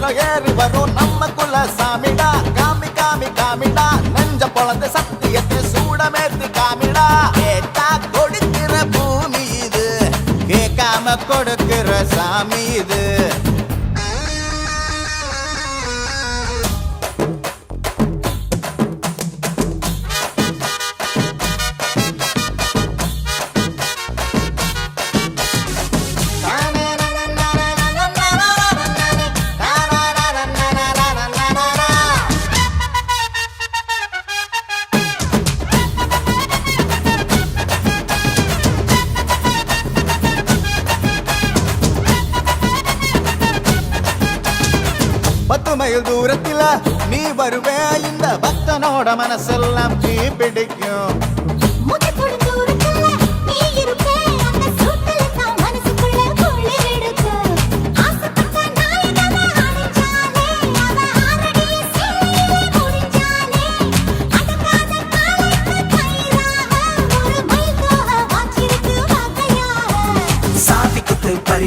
வெள்ள ஏறி வரும் நம்ம குல சாமிடா காமி காமி காமிடா. நெஞ்ச பொழந்த சத்தியத்தை சூடமேத்தி காமிடா. கேட்டா கொடுக்கிற பூமி இது கேட்காம கொடுக்கிற சாமி இது. பத்து மைல் தூரத்தில் நீ வருவே. இந்த பக்தனோட மனசெல்லாம் தீ பிடிக்கும்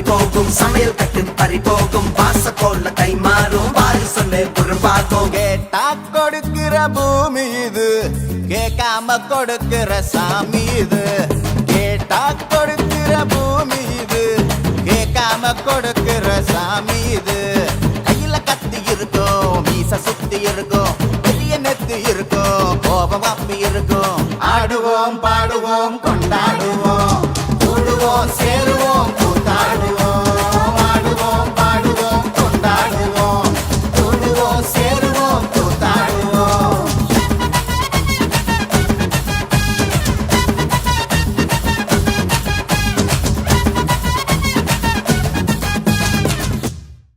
போகும் சமையல் கட்டு பறி போகும் வாச போல கை மாறும். பாரு சொல்லு பொறுப்பாகும் கேட்டா கொடுக்கிற பூமி இது. கேட்காம கொடுக்கிற சாமி இது. கேட்டா கொடுக்கிற பூமி இது. கேட்காம கொடுக்கிற சாமி இது. கையில கத்தி இருக்கும் மீச சுத்தி இருக்கும் பெரிய நெத்து இருக்கும் கோபம் அப்பி இருக்கும். ஆடுவோம் பாடுவோம் கொண்டாடுவோம். கூடுவோம் சேருவோம்.